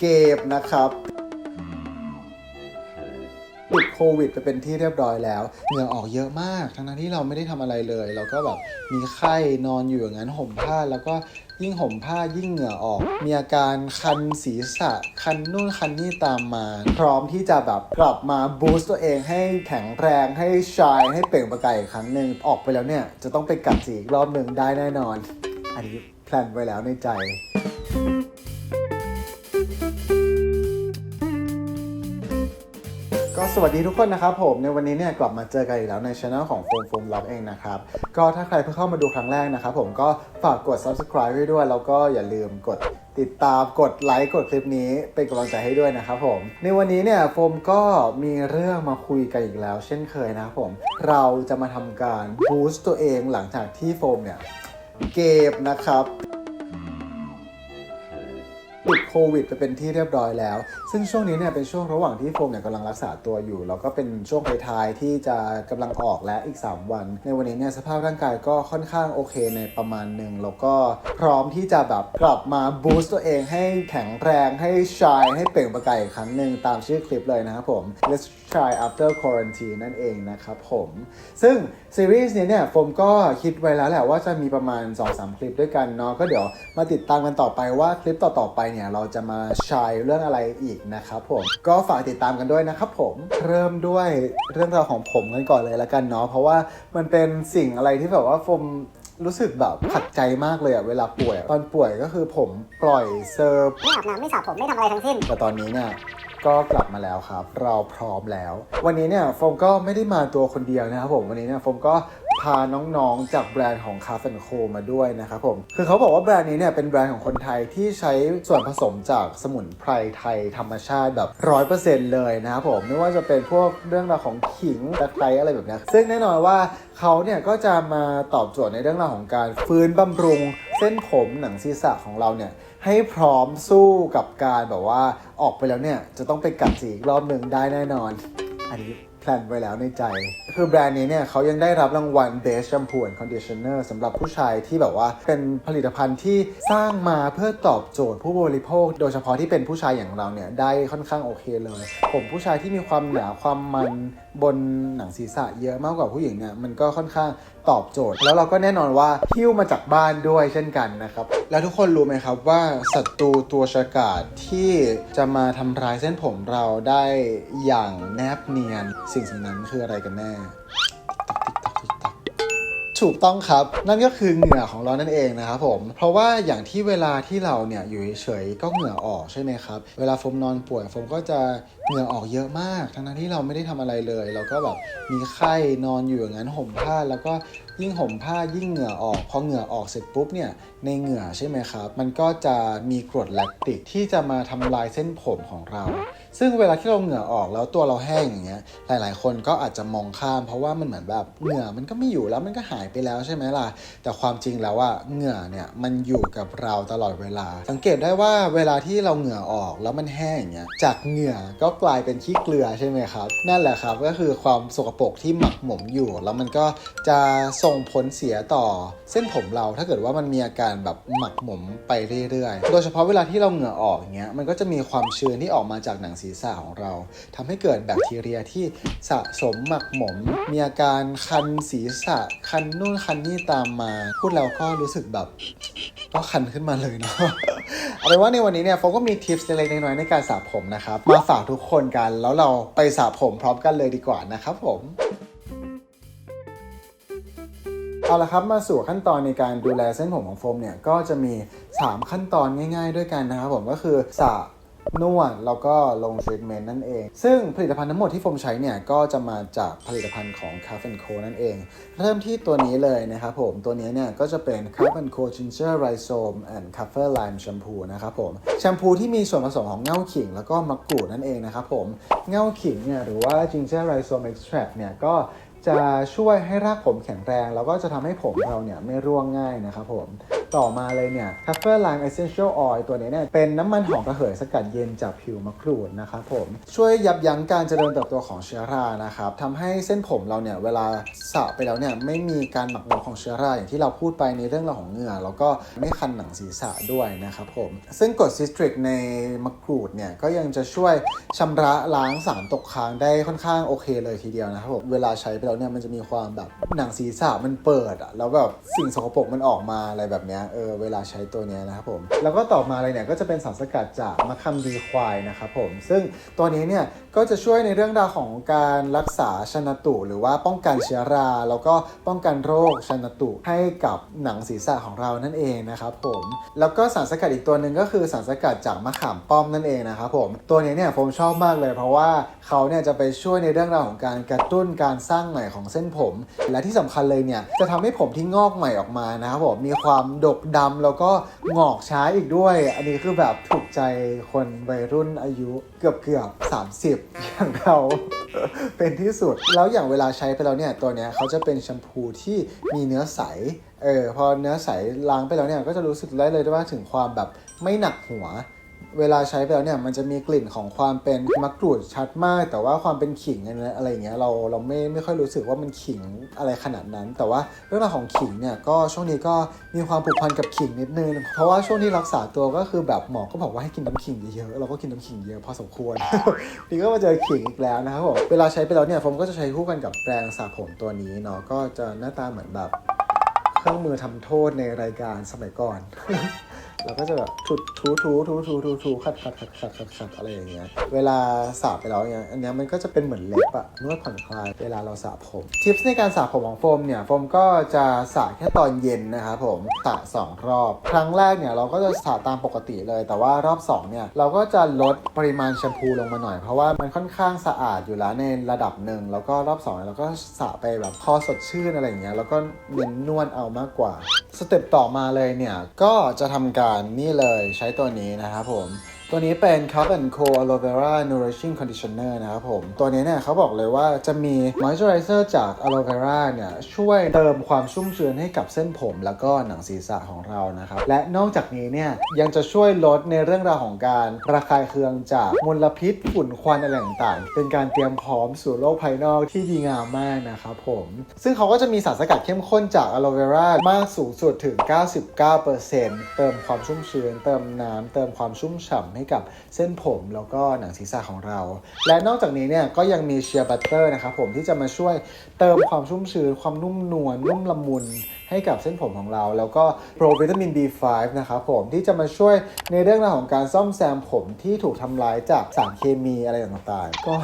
เกมนะครับติดโควิดไปเป็นที่เรียบร้อยแล้ว เหงื่อออกเยอะมาก ทั้งที่เราไม่ได้ทำอะไรเลย เราก็แบบมีไข้นอนอยู่อย่างนั้นห่มผ้าแล้วก็ยิ่งห่มผ้ายิ่งเหงื่อออก มีอาการคันศีรษะ คันนู่นคันนี่ตามมา พร้อมที่จะแบบกลับมาบูสต์ตัวเองให้แข็งแรงให้ชายให้เปล่งประกายอีกครั้งหนึ่งออกไปแล้วเนี่ย จะต้องไปกัดสีอีกรอบหนึ่งได้แน่นอน อันนี้แพลนไว้แล้วในใจ สวัสดีทุกคนนะครับผมในวันนี้เนี่ยกลับมาเจอกันอีกแล้วในช anel ของโฟมโฟมล็อกเองนะครับก็ถ้าใครเพิ่งเข้ามาดูครั้งแรกนะครับผมก็ฝากกด subscribe ไว้ด้วย แล้วก็อย่าลืมกดติดตามกดไลค์กดคลิปนี้เป็นกำลังใจให้ด้วยนะครับผมในวันนี้เนี่ยโฟมก็มีเรื่องมาคุยกันอีกแล้ว เช่นเคยนะครับผมเราจะมาทำการบูสต์ตัวเองหลังจากที่โฟมเนี่ยเกมนะครับ ติดโควิดไปเป็นที่เรียบร้อยแล้ว ซึ่งช่วงนี้เนี่ยเป็นช่วงระหว่างที่โฟมเนี่ยกำลังรักษาตัวอยู่ แล้วก็เป็นช่วงท้ายที่จะกำลังออกและอีก 3 วัน ในวันนี้เนี่ยสภาพร่างกายก็ค่อนข้างโอเคในประมาณหนึ่งแล้วก็พร้อมที่จะแบบกลับมาบูสต์ตัวเองให้แข็งแรงให้ชายให้เปล่งประกายอีกครั้งหนึ่งตามชื่อคลิปเลยนะครับผม Let's try after quarantine นั่นเองนะครับผม ซึ่งซีรีส์นี้เนี่ยโฟมก็คิดไว้แล้วแหละว่าจะมีประมาณ 2-3 คลิปด้วยกันเนาะก็เดี๋ยวมาติดตามกันต่อไปว่าคลิปต่อๆไปเนี่ยเราจะมาชายเรื่องอะไรอีกนะครับผม ก็ฝากติดตามกันด้วยนะครับผม เริ่มด้วยเรื่องราวของผมกันก่อนเลยละกันเนาะ เพราะว่ามันเป็นสิ่งอะไรที่แบบว่าโฟมรู้สึกแบบขัดใจมากเลยอะเวลาป่วยอะตอนป่วยก็คือผมปล่อยเซอร์ไม่อาบน้ำไม่สระผมไม่ทำอะไรทั้งสิ้น แต่ตอนนี้เนี่ยก็กลับมาแล้วครับ เราพร้อมแล้ว วันนี้เนี่ยโฟมก็ไม่ได้มาตัวคนเดียวนะครับผมวันนี้เนี่ยโฟมก็ พาน้องๆ จากแบรนด์ของ c a f e Co มาด้วยนะครับผม คือเขาบอกว่าแบรนด์นี้เนี่ยเป็นแบรนด์ของคนไทยที่ใช้ส่วนผสมจากสมุนไพรไทยธรรมชาติแบบร้อยเปอร์เซ็นต์เลยนะครับผม ไม่ว่าจะเป็นพวกเรื่องราวของขิงตะไคร้อะไรแบบนี้ซึ่งแน่นอนว่าเขาเนี่ยก็จะมาตอบโจทย์ในเรื่องราวของการฟื้นบำรุงเส้นผมหนังศีรษะของเราเนี่ยให้พร้อมสู้กับการแบบว่าออกไปแล้วเนี่ยจะต้องไปกัดสีอีกรอบหนึ่งได้แน่นอน อันนี้ ลนไว้แล้วในใจ คือแบรนด์นี้เนี่ยเขายังได้รับรางวัล Best Shampoo and Conditioner สำหรับผู้ชายที่แบบว่าเป็นผลิตภัณฑ์ที่สร้างมาเพื่อตอบโจทย์ผู้บริโภค โดยเฉพาะที่เป็นผู้ชายอย่างเราเนี่ยได้ค่อนข้างโอเคเลย ผมผู้ชายที่มีความหนาความมันบนหนังศีรษะเยอะมากกว่าผู้หญิงเนี่ยมันก็ค่อนข้าง ตอบโจทย์ แล้วเราก็แน่นอนว่าหิ้วมาจากบ้านด้วยเช่นกันนะครับ แล้วทุกคนรู้ไหมครับว่าศัตรูตัวฉกาจที่จะมาทำร้ายเส้นผมเราได้อย่างแนบเนียน สิ่งสิ่งนั้นคืออะไรกันแน่ ถูกต้องครับ นั่นก็คือเหงื่อของเรานั่นเองนะครับผม เพราะว่าอย่างที่เวลาที่เราเนี่ยอยู่เฉยๆก็เหงื่อออกใช่ไหมครับ เวลาโฟมนอนป่วยโฟมก็จะเหงื่อออกเยอะมาก ทั้งๆที่เราไม่ได้ทำอะไรเลย เราก็แบบมีไข้นอนอยู่อย่างนั้นห่มผ้าแล้วก็ยิ่งห่มผ้ายิ่งเหงื่อออกพอเหงื่อออกเสร็จปุ๊บเนี่ยในเหงื่อใช่ไหมครับ มันก็จะมีกรดแลคติกที่จะมาทำลายเส้นผมของเรา ซึ่งเวลาที่เราเหงื่อออกแล้วตัวเราแห้งอย่างเงี้ย หลาย ๆ คนก็อาจจะมองข้ามเพราะว่ามันเหมือนแบบเหงื่อมันก็ไม่อยู่แล้วมันก็หายไปแล้วใช่ไหมล่ะ แต่ความจริงแล้วว่าเหงื่อเนี่ยมันอยู่กับเราตลอดเวลา สังเกตได้ว่าเวลาที่เราเหงื่อออกแล้วมันแห้งอย่างเงี้ย จากเหงื่อก็กลายเป็นขี้เกลือใช่ไหมครับ นั่นแหละครับก็คือความสกปรกที่หมักหมมอยู่ แล้วมันก็จะส่งผลเสียต่อ เส้นผมเราถ้าเกิดว่ามันมีอาการแบบหมักหมมไปเรื่อย ๆ โดยเฉพาะเวลาที่เราเหงื่อออกอย่างเงี้ยมันก็จะมีความชื้นที่ออกมาจากหนังศีรษะของเราทำให้เกิดแบคทีเรียที่สะสมหมักหมม มีอาการคันศีรษะ คันนู่นคันนี่ตามมา พูดแล้วก็รู้สึกแบบก็คันขึ้นมาเลยเนาะเอาเป็นว่าในวันนี้เนี่ยโฟก็มีทิปส์เล็กๆน้อยๆในการสระผมนะครับ มาฝากทุกคนกัน แล้วเราไปสระผมพร้อมกันเลยดีกว่านะครับผมเอาละครับมาสู่ขั้นตอนในการดูแลเส้นผมของโฟมเนี่ยก็จะมี 3 ขั้นตอนง่าย ๆ ด้วยกันนะครับผมก็คือสระ นวดแล้วก็ลงทรีทเมนต์นั่นเอง ซึ่งผลิตภัณฑ์ทั้งหมดที่โฟมใช้เนี่ย ก็จะมาจากผลิตภัณฑ์ของ c a f e Co นั่นเอง เริ่มที่ตัวนี้เลยนะครับผม ตัวนี้เนี่ย ก็จะเป็น c a f e Co Ginger Rhizome and c a f e Lime Shampoo นะครับผม แชมพูที่มีส่วนผสมของเง่าขิงแล้วก็มะกรูดนั่นเองนะครับผม เง่าขิงเนี่ยหรือว่า Ginger Rhizome Extract เนี่ยก็จะช่วยให้รากผมแข็งแรง แล้วก็จะทำให้ผมเราเนี่ยไม่ร่วงง่ายนะครับผม ต่อมาเลยเนี่ย c a f e r Lime Essential Oil ตัวนี้เนี่ยเป็นน้ำมันหอมระเหยสกัดเย็นจากผิวมะกรูดนะครับผมช่วยยับยั้งการเจริญเติบโตของเชื้อรานะครับทำให้เส้นผมเราเนี่ยเวลาสระไปแล้วเนี่ยไม่มีการหมักหมมของเชื้อราอย่างที่เราพูดไปในเรื่องราวของเหงื่อแล้วก็ไม่คันหนังศีรษะด้วยนะครับผมซึ่งกรดซิสตริกในมะกรูดเนี่ยก็ยังจะช่วยชำระล้างสารตกค้างได้ค่อนข้างโอเคเลยทีเดียวนะครับผมเวลาใช้ไปแล้วเนี่ยมันจะมีความแบบหนังศีรษะมันเปิดอะแล้วแบบสิ่งสกปรกมันออกมาอะไรแบบเนี้ยเออเวลาใช้ตัวเนี้ยนะครับผมแล้วก็ต่อมาเลยเนี่ยก็จะเป็นสารสกัดจากมะขามดีควายนะครับผมซึ่งตัวนี้เนี่ยก็จะช่วยในเรื่องราวของการรักษาชนตุ หรือว่าป้องกันเชื้อรา แล้วก็ป้องกันโรคชนตุให้กับหนังศีรษะของเรานั่นเองนะครับผมแล้วก็สารสกัดอีกตัวหนึ่งก็คือสารสกัดจากมะขามป้อมนั่นเองนะครับผมตัวนี้เนี่ยผมชอบมากเลยเพราะว่าเขาเนี่ยจะไปช่วยในเรื่องราวของการกระตุ้นการสร้างใหม่ของเส้นผม และที่สำคัญเลยเนี่ยจะทำให้ผมที่งอกใหม่ออกมานะครับผมมีความดกดำแล้วก็งอกช้าอีกด้วย อันนี้คือแบบถูกใจคนวัยรุ่นอายุเกือบเกือบ30 อย่างเราเป็นที่สุด แล้วอย่างเวลาใช้ไปแล้วเนี่ยตัวเนี้ยเขาจะเป็นแชมพูที่มีเนื้อใสเออพอเนื้อใสล้างไปแล้วเนี่ยก็จะรู้สึกได้เลยว่าถึงความแบบไม่หนักหัว เวลาใช้ไปแล้วเนี่ยมันจะมีกลิ่นของความเป็นมะกรูดชัดมาก แต่ว่าความเป็นขิงอะไรอย่างเงี้ยเราเราไม่ไม่ค่อยรู้สึกว่ามันขิงอะไรขนาดนั้น แต่ว่าเรื่องราวของขิงเนี่ยก็ช่วงนี้ก็มีความผูกพันกับขิงนิดนึง เพราะว่าช่วงที่รักษาตัวก็คือแบบหมอก็บอกว่าให้กินน้ำขิงเยอะๆเราก็กินน้ำขิงเยอะพอสมควรนี่ก็มาเจอขิงอีกแล้วนะครับผมเวลาใช้ไปแล้วเนี่ยผมก็จะใช้คู่กันกับแปรงสระผมตัวนี้เนาะก็จะหน้าตาเหมือนแบบเครื่องมือทำโทษในรายการสมัยก่อน เราก็จะแบบถูถูถูถูถูถูถูขัดขัดขัดขัดขัดขัดอะไรอย่างเงี้ย เวลาสระไปแล้วเนี่ยอันเนี้ยมันก็จะเป็นเหมือนเล็บอะนวดผ่อนคลาย เวลาเราสระผม ทิปในการสระผมของโฟมเนี่ย โฟมก็จะสระแค่ตอนเย็นนะครับผม สระสองรอบ ครั้งแรกเนี่ยเราก็จะสระตามปกติเลย แต่ว่ารอบสองเนี่ยเราก็จะลดปริมาณแชมพูลงมาหน่อย เพราะว่ามันค่อนข้างสะอาดอยู่แล้วในระดับหนึ่ง แล้วก็รอบสองเราก็สระไปแบบพอสดชื่นอะไรอย่างเงี้ย แล้วก็เน้นนวดเอามากกว่า สเต็ปต่อมาเลยเนี่ยก็จะทำการนี่เลยใช้ตัวนี้นะครับผม ตัวนี้เป็น Cup and Co Aloe Vera Nourishing Conditioner นะครับผม ตัวนี้เนี่ยเขาบอกเลยว่าจะมี Moisturizer จาก Aloe Vera เนี่ยช่วยเติมความชุ่มชื้นให้กับเส้นผมแล้วก็หนังศีรษะของเรานะครับ และนอกจากนี้เนี่ยยังจะช่วยลดในเรื่องราวของการระคายเคืองจากมลพิษฝุ่นควันอะไรต่างๆ เป็นการเตรียมพร้อมสู่โลกภายนอกที่ดีงามมากนะครับผม ซึ่งเขาก็จะมีสารสกัดเข้มข้นจาก Aloe Vera มากสูงสุดถึง 99%เติมความชุ่มชื้นเติมน้ำเติมความชุ่มฉ่ำให้กับเส้นผม แล้วก็หนังศีรษะของเรา และนอกจากนี้เนี่ยก็ยังมีเชียร์บัตเตอร์นะครับผมที่จะมาช่วยเติมความชุ่มชื้น ความนุ่มนวลนุ่มละมุนให้กับเส้นผมของเรา แล้วก็โปรวิตามิน B5 นะครับผมที่จะมาช่วยในเรื่องราวของการซ่อมแซมผมที่ถูกทำลายจากสารเคมีอะไรต่างๆ ก็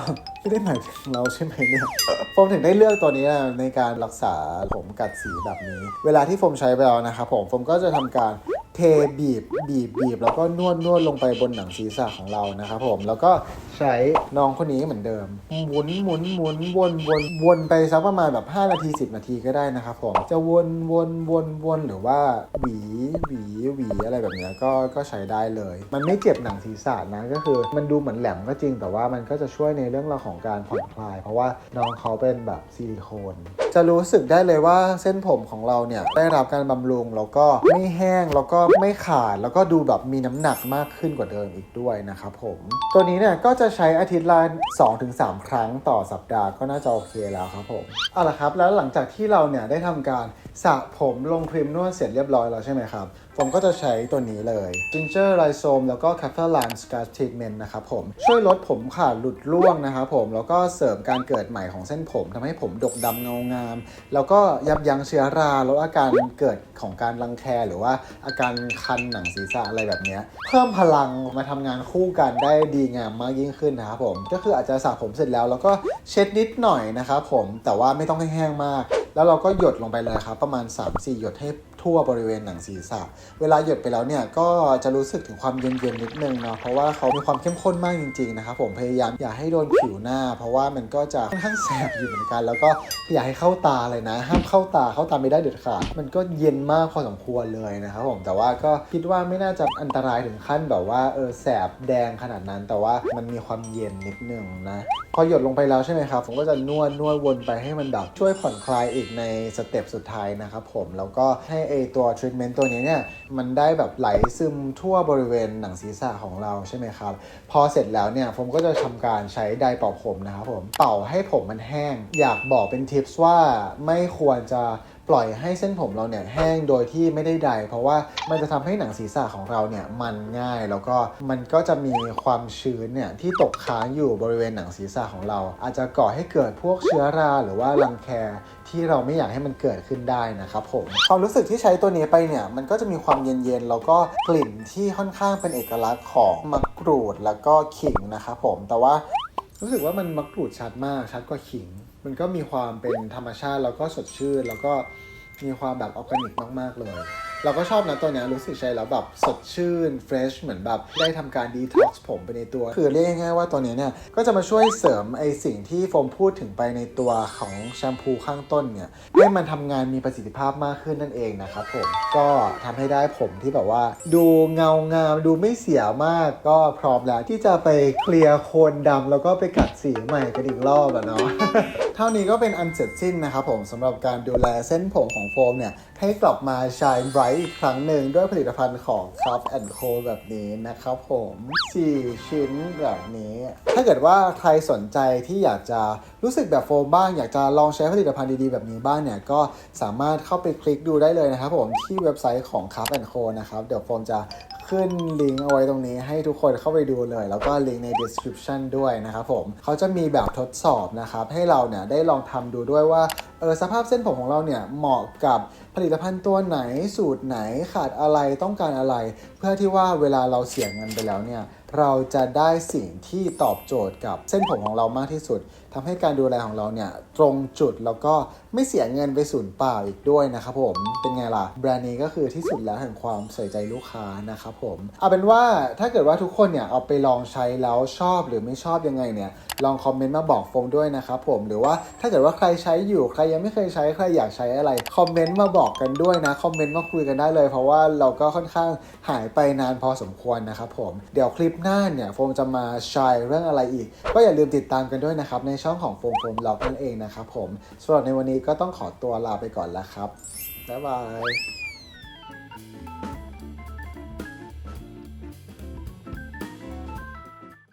ไม่ได้หมายถึงเราใช่ไหมเนี่ยโฟมถึงได้เลือกตัวนี้ในการรักษาผมกัดสีแบบนี้ เวลาที่โฟมใช้ไปแล้วนะครับผมโฟมก็จะทำการ เทบีบบีบบีบแล้วก็นวดนวดลงไปบนหนังศีรษะของเรานะครับผมแล้วก็ใช้น้องคนนี้เหมือนเดิมหมุนหมุนหมุนวนวนวนไปสักประมาณแบบ 5 นาที 10 นาทีก็ได้นะครับผมจะวนวนวนวนหรือว่าหวีหวีหวีอะไรแบบนี้ก็ก็ใช้ได้เลย มันไม่เจ็บหนังศีรษะนะก็คือ มันดูเหมือนแหลมก็จริงแต่ว่ามันก็จะช่วยในเรื่องราวของการผ่อนคลาย เพราะว่าน้องเขาเป็นแบบซิลิโคนจะรู้สึกได้เลยว่าเส้นผมของเราเนี่ยได้รับการบำรุงแล้วก็ไม่แห้งแล้วก็ไม่ขาดแล้วก็ดูแบบมีน้ำหนักมากขึ้นกว่าเดิมอีกด้วยนะครับผม ตัวนี้เนี่ยก็จะะใช้อาทิตย์ละ2-3 ครั้งต่อสัปดาห์ก็น่าจะโอเคแล้วครับผมเอาละครับ แล้วหลังจากที่เราเนี่ยได้ทำการสระผมลงครีมนวดเสร็จเรียบร้อยแล้วใช่ไหมครับ ผมก็จะใช้ตัวนี้เลย Ginger Rhizome แล้วก็ c a f e l a n Scar Treatment นะครับผม ช่วยลดผมขาดหลุดร่วงนะครับผม แล้วก็เสริมการเกิดใหม่ของเส้นผมทำให้ผมดกดำเงางาม แล้วก็ยับยั้งเชื้อราลดอาการเกิดของการรังแคหรือว่าอาการคันหนังศีรษะอะไรแบบนี้ เพิ่มพลังมาทำงานคู่กันได้ดีงามมากยิ่งขึ้นนะครับผม ก็คืออาจจะสระผมเสร็จแล้วแล้วก็เช็ดนิดหน่อยนะครับผม แต่ว่าไม่ต้องให้แห้งมาก แล้วเราก็หยดลงไปเลยครับประมาณ 3-4 หยดให้ ทั่วบริเวณหนังศีรษะ เวลาหยดไปแล้วเนี่ยก็จะรู้สึกถึงความเย็นๆนิดนึงเนาะเพราะว่าเขามีความเข้มข้นมากจริงๆนะครับผมพยายามอย่าให้โดนผิวหน้า เพราะว่ามันก็จะค่อนข้างแสบอยู่เหมือนกัน แล้วก็อย่าให้เข้าตาเลยนะ ห้ามเข้าตาเข้าตาไม่ได้เด็ดขาดมันก็เย็นมากพอสมควรเลยนะครับผมแต่ว่าก็คิดว่าไม่น่าจะอันตรายถึงขั้นแบบว่าเออแสบแดงขนาดนั้น แต่ว่ามันมีความเย็นนิดนึงนะ พอหยดลงไปแล้วใช่ไหมครับ ผมก็จะนวดนวดวนไปให้มันดับช่วยผ่อนคลายอีกในสเต็ปสุดท้ายนะครับผม แล้วก็ให้ไอตัวทรีทเมนต์ตัวนี้เนี่ย มันได้แบบไหลซึมทั่วบริเวณหนังศีรษะของเราใช่ไหมครับ พอเสร็จแล้วเนี่ย ผมก็จะทำการใช้ไดร์เป่าผมนะครับผม เป่าให้ผมมันแห้ง อยากบอกเป็นทิปส์ว่าไม่ควรจะ ปล่อยให้เส้นผมเราเนี่ยแห้งโดยที่ไม่ได้ไดเพราะว่ามันจะทำให้หนังศีรษะของเราเนี่ยมันง่ายแล้วก็มันก็จะมีความชื้นเนี่ยที่ตกค้างอยู่บริเวณหนังศีรษะของเรา อาจจะก่อให้เกิดพวกเชื้อราหรือว่ารังแคที่เราไม่อยากให้มันเกิดขึ้นได้นะครับผมความรู้สึกที่ใช้ตัวนี้ไปเนี่ยมันก็จะมีความเย็นๆแล้วก็กลิ่นที่ค่อนข้างเป็นเอกลักษณ์ของมะกรูดแล้วก็ขิงนะครับผมแต่ว่ารู้สึกว่ามันมะกรูดชัดมากชัดกว่าขิง มันก็มีความเป็นธรรมชาติแล้วก็สดชื่น แล้วก็มีความแบบออร์แกนิกมาก ๆ เลย เราก็ชอบนะตัวเนี้ยรู้สึกใช้แล้วแบบสดชื่นเฟรชเหมือนแบบได้ทำการดีท็อกซ์ผมไปในตัว คือเรียกง่ายๆว่าตัวนี้เนี่ย ก็จะมาช่วยเสริมไอสิ่งที่โฟมพูดถึงไปในตัวของแชมพูข้างต้นเนี่ย ให้มันทำงานมีประสิทธิภาพมากขึ้นนั่นเองนะครับผมก็ทำให้ได้ผมที่แบบว่า ดูเงางามดูไม่เสียมากก็พร้อมแล้วที่จะไปเคลียร์โคนดำแล้วก็ไปกัดสีใหม่กันอีกรอบอะเนาะเท่านี้ก็เป็นอันเสร็จสิ้นนะครับผมสำหรับการดูแลเส้นผมของโฟมเนี่ยให้กลับมาชายไบรทอีกครั้งหนึ่งด้วยผลิตภัณฑ์ของ Cup Co แบบนี้นะครับผม 4 ชิ้นแบบนี้ ถ้าเกิดว่าใครสนใจที่อยากจะรู้สึกแบบโฟมบ้าง อยากจะลองใช้ผลิตภัณฑ์ดีๆ แบบนี้บ้างเนี่ย ก็สามารถเข้าไปคลิกดูได้เลยนะครับผมที่เว็บไซต์ของ Cup Co นะครับ เดี๋ยวโฟมจะ ขึ้นลิงก์เอาไว้ตรงนี้ให้ทุกคนเข้าไปดูเลย แล้วก็ลิงก์ใน description ด้วยนะครับผมเขาจะมีแบบทดสอบนะครับให้เราเนี่ยได้ลองทำดูด้วยว่าเออสภาพเส้นผมของเราเนี่ยเหมาะกับผลิตภัณฑ์ตัวไหนสูตรไหนขาดอะไรต้องการอะไร เพื่อที่ว่าเวลาเราเสียเงินไปแล้วเนี่ยเราจะได้สิ่งที่ตอบโจทย์กับเส้นผมของเรามากที่สุด ทำให้การดูแลของเราเนี่ยตรงจุดแล้วก็ไม่เสียเงินไปสูญเปล่าอีกด้วยนะครับผมเป็นไงล่ะแบรนด์นี้ก็คือที่สุดแล้วแห่งความใส่ใจลูกค้านะครับผมเอาเป็นว่าถ้าเกิดว่าทุกคนเนี่ยเอาไปลองใช้แล้วชอบหรือไม่ชอบยังไงเนี่ยลองคอมเมนต์มาบอกโฟมด้วยนะครับผมหรือว่าถ้าเกิดว่าใครใช้อยู่ใครยังไม่เคยใช้ใครอยากใช้อะไรคอมเมนต์มาบอกกันด้วยนะคอมเมนต์มาคุยกันได้เลย เพราะว่าเราก็ค่อนข้างหายไปนานพอสมควรนะครับผมเดี๋ยวคลิปหน้าเนี่ยโฟมจะมาชร์เรื่องอะไรอีก ก็อย่าลืมติดตามกันด้วยนะครับในช่องของโฟมโฟมล็อกนั่นเองนะครับผมสำหรับในวันนี้ก็ต้องขอตัวลาไปก่อนแล้วครับบ๊ายบาย